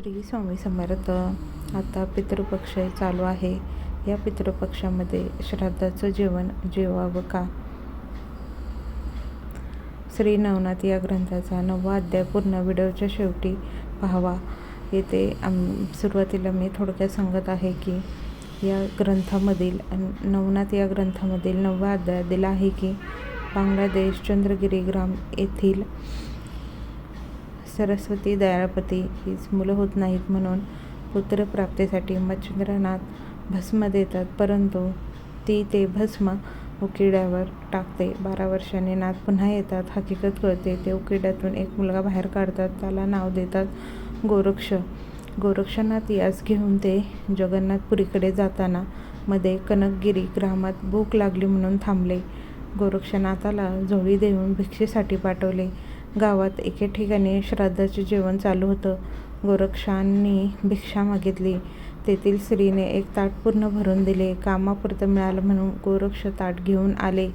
श्री स्वामी समर्थ. आता पितृपक्ष चालू आहे. या पितृपक्षामध्ये श्राद्धाचं जेवण जेवावं का? श्री नवनाथ या ग्रंथाचा नववा अध्याय पूर्ण व्हिडिओच्या शेवटी पाहावा. येथे आम सुरुवातीला मी थोडक्यात सांगत आहे की या ग्रंथामधील नवनाथ या ग्रंथामधील नववा अध्याय दिला आहे की बांगलादेश चंद्रगिरी ग्राम येथील सरस्वती दयाळपती हीच मुलं होत नाहीत म्हणून पुत्रप्राप्तीसाठी मच्छिंद्रनाथ भस्म देतात. परंतु ती ते भस्म उकिड्यावर टाकते. बारा वर्षांनी नाथ पुन्हा येतात. हकीकत कळते ते उकिड्यातून एक मुलगा बाहेर काढतात. त्याला नाव देतात गोरक्ष. गोरक्षनाथ यास घेऊन ते जगन्नाथपुरीकडे जाताना मध्ये कनकगिरी ग्रामात भूक लागली म्हणून थांबले. गोरक्षनाथाला झोळी देऊन भिक्षेसाठी पाठवले. गावात एके ठिकाणी श्राद्धाचे जेवण चालू होतं. गोरक्षांनी भिक्षा मागितली. तेथील स्त्रीने एक ताट पूर्ण भरून दिले. कामापुरतं मिळालं म्हणून गोरक्ष ताट घेऊन आले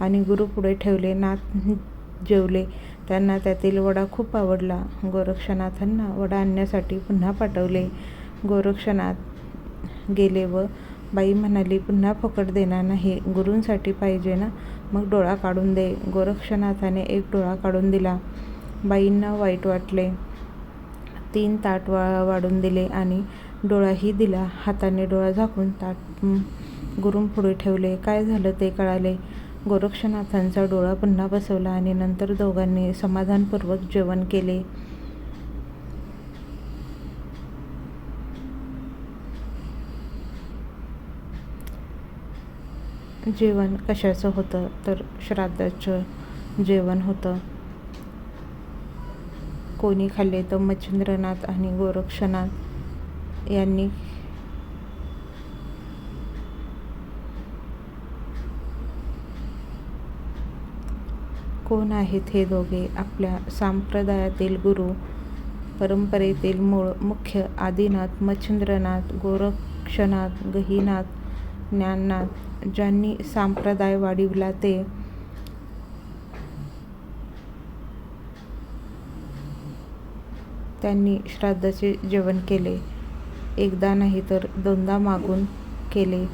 आणि गुरुपुढे ठेवले. नाथ जेवले. त्यांना त्यातील वडा खूप आवडला. गोरक्षनाथांना वडा आणण्यासाठी पुन्हा पाठवले. गोरक्षनाथ गेले व बाई म्हणाली पुन्हा फुकट देणार नाही. गुरूंसाठी पाहिजे ना? मग डोळा काढून दे. गोरक्षनाथाने एक डोळा काढून दिला. बाईंना वाईट वाटले. तीन ताट वा वाढून दिले आणि डोळाही दिला. हाताने डोळा झाकून ताट म, गुरूंपुढे ठेवले. काय झालं ते कळाले. गोरक्षनाथांचा डोळा पुन्हा बसवला आणि नंतर दोघांनी समाधानपूर्वक जेवण केले. जेवण कशाचं होतं? तर श्राद्धाचं जेवण होतं. कोणी खाल्ले तर मच्छिंद्रनाथ आणि गोरक्षनाथ यांनी कोण आहेत हे दोघे? आपल्या संप्रदायातील गुरु परंपरेतील मूळ मुख्य आदिनाथ मच्छिंद्रनाथ गोरक्षनाथ गहिनाथ ज्ञाननाथ ज्यांनी संप्रदाय वाढविला ते त्यांनी श्राद्धाचे जेवण केले. एकदा नाही तर दोनदा मागून केले.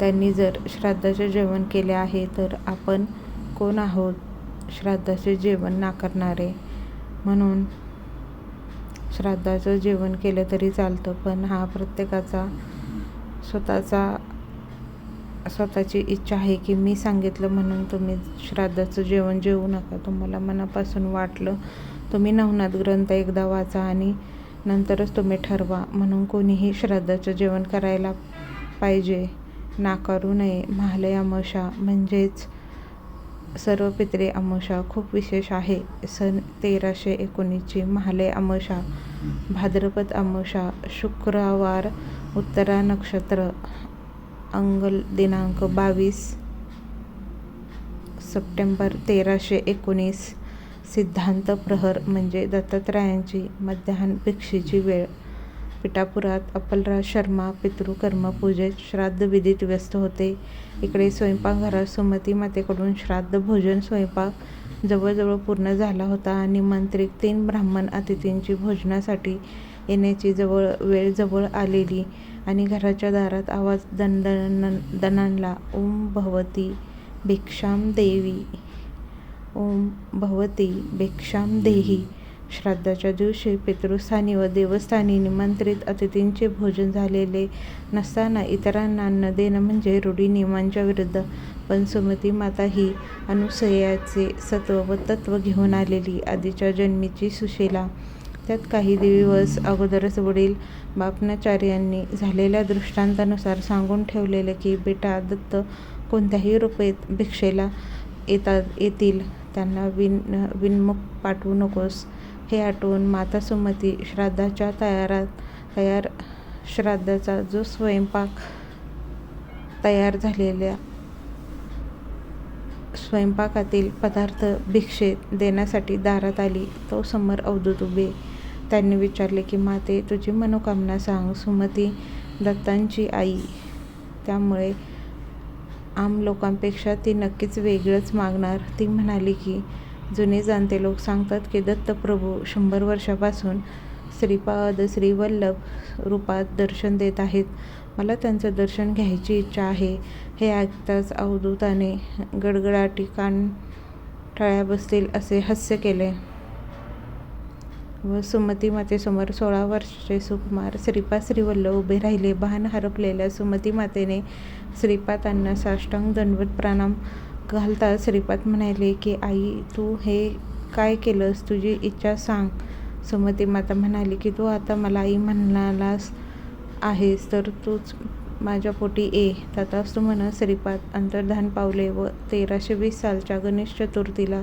त्यांनी जर श्राद्धाचे जेवण केले आहे तर आपण कोण आहोत? श्राद्धाचे जेवण नाकारणारे. म्हणून श्राद्धाचं जेवण केलं तरी चालतं पण हा प्रत्येकाचा स्वतःचा स्वतःची इच्छा आहे की मी सांगितलं म्हणून तुम्ही श्राद्धाचं जेवण जेवू नका. तुम्हाला मनापासून वाटलं तुम्ही नवनाथ ग्रंथ एकदा वाचा आणि नंतरच तुम्ही ठरवा म्हणून कोणीही श्राद्धाचं जेवण करायला पाहिजे. नाकारू नये. महालय मशा म्हणजेच सर्व पितरे अमावस्या खूप विशेष आहे. सन तेराशे एकोणीसची महालय अमावस्या भाद्रपद अमावस्या शुक्रवार उत्तरा नक्षत्र अंगल दिनांक बावीस सप्टेंबर तेराशे एकोणीस सिद्धांत प्रहर म्हणजे दत्तात्रयांची मध्याह्न भिक्षेची वेळ. पिठापुरात अप्पलराज शर्मा पितृकर्म पूजेत श्राद्धविधीत व्यस्त होते. इकडे स्वयंपाकघरात सुमती मातेकडून श्राद्ध भोजन स्वयंपाक जवळजवळ पूर्ण झाला होता आणि मांत्रिक तीन ब्राह्मण अतिथींची भोजनासाठी येण्याची जवळ वेळ जवळ आलेली आणि घराच्या दारात आवाज दंड दणाणला ओम भवती भिक्षाम देवी ओम भवती भिक्षाम देही. श्राद्धाच्या दिवशी पितृस्थानी व देवस्थानी निमंत्रित अतिथींचे भोजन झालेले नसताना इतरांना अन्न देणं म्हणजे रूढी नियमांच्या विरुद्ध. पण सुमती माता ही अनुसयाचे सत्व व तत्व घेऊन आलेली आधीच्या जन्मीची सुशेला. त्यात काही दिवस अगोदरच वडील बापनाचार्यांनी झालेल्या दृष्टांतानुसार सांगून ठेवलेले की बेटा दत्त कोणत्याही रूपेत भिक्षेला येतात येतील. त्यांना विन विनमुख पाठवू नकोस. हे आठवून माता सुमती श्राद्धाच्या तयारात तयार श्राद्धाचा जो स्वयंपाक तयार झालेल्या स्वयंपाकातील पदार्थ भिक्षेत देण्यासाठी दारात आली तो समोर अवधूत उभे. त्यांनी विचारले की माते तुझी मनोकामना सांग. सुमती दत्तांची आई. त्यामुळे आम लोकांपेक्षा ती नक्कीच वेगळंच मागणार. ती म्हणाली की जुने जाणते लोक सांगतात की दत्तप्रभू शंभर वर्षापासून श्रीपाद श्रीवल्लभ रूपात दर्शन देत आहेत. मला त्यांचं दर्शन घ्यायची इच्छा आहे. हे ऐकताच अवधूताने गडगडाटी कान टाळ्या बसतील असे हास्य केले. व सुमती मातेसमोर सोळा वर्षाचे सुकुमार श्रीपाद श्रीवल्लभ उभे राहिले. भान हरपलेल्या सुमती मातेने श्रीपादांना साष्टांग दंडवत प्रणाम घालता श्रीपाद म्हणाले की आई तू हे काय केलंस? तुझी इच्छा सांग. सुमती माता म्हणाली की तू आता मला आई म्हणालास आहेस तर तूच माझ्या पोटी ये. तथास्तु म्हणत श्रीपाद अंतर्धान पावले व तेराशे वीस सालच्या गणेश चतुर्थीला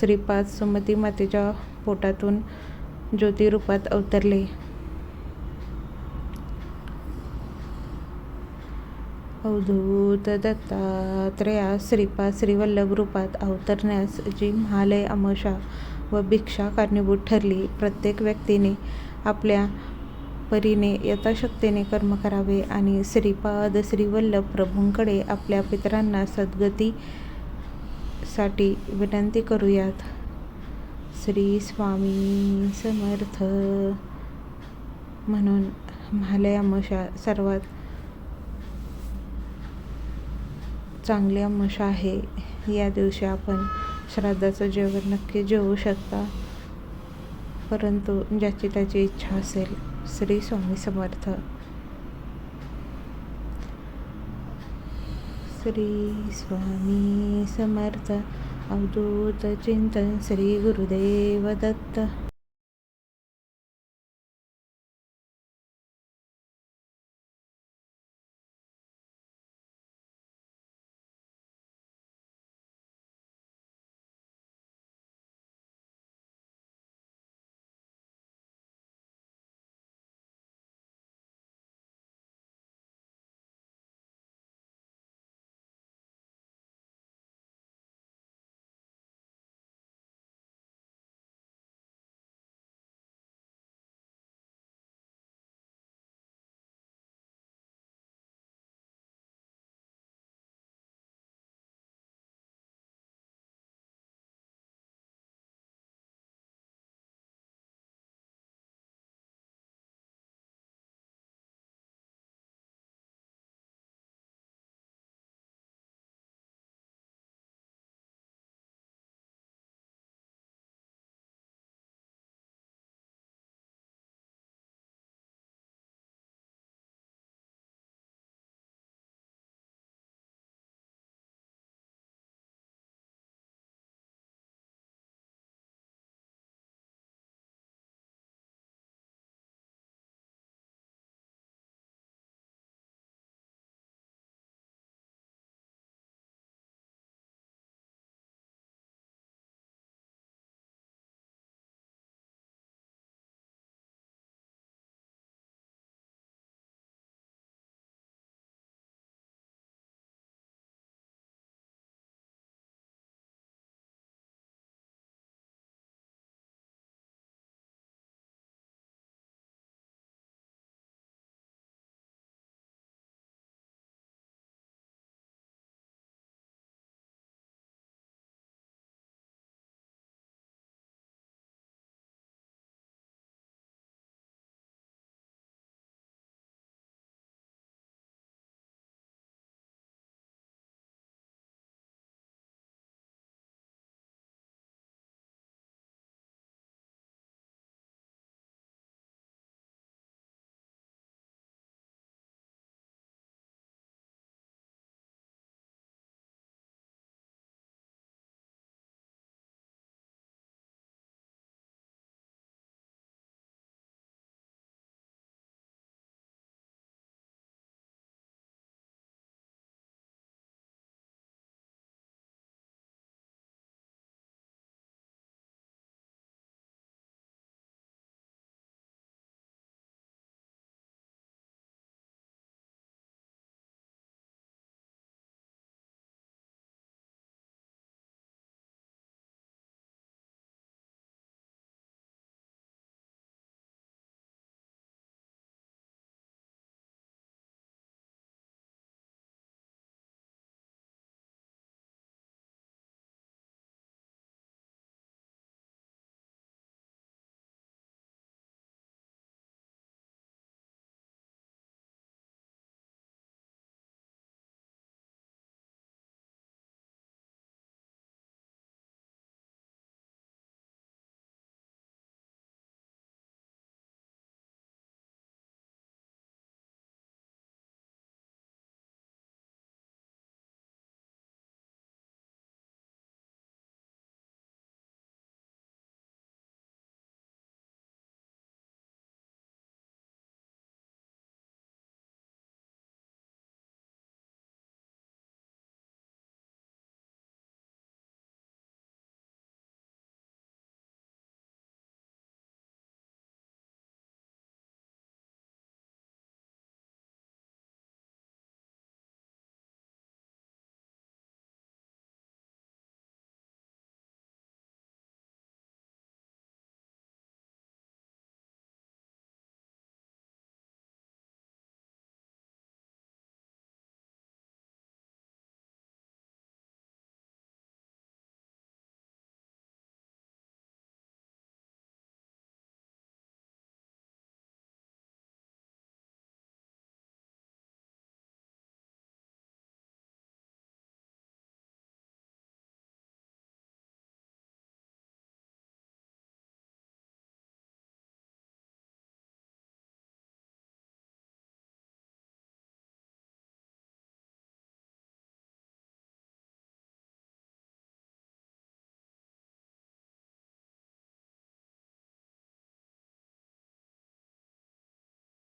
श्रीपाद सुमती मातेच्या पोटातून ज्योतिरूपात अवतरले. अवधूत दत्तात्रेयास श्रीपाद श्रीवल्लभ रूपात अवतरण्यास जी महालय अमशा व भिक्षा कारणीभूत ठरली. प्रत्येक व्यक्तीने आपल्या परीने यथाशक्तीने कर्म करावे आणि श्रीपाद श्रीवल्लभ प्रभूंकडे आपल्या पितरांना सद्गतीसाठी विनंती करूयात. श्री स्वामी समर्थ. म्हणून महालय अमशा सर्वात चांगली अमावस्या आहे या दिवशी आपण श्राद्धाचं जेवण नक्की जेवू शकता. परंतु ज्याची त्याची इच्छा असेल श्री स्वामी समर्थ. श्री स्वामी समर्थ. अवधूत चिंतन श्री गुरुदेव दत्त.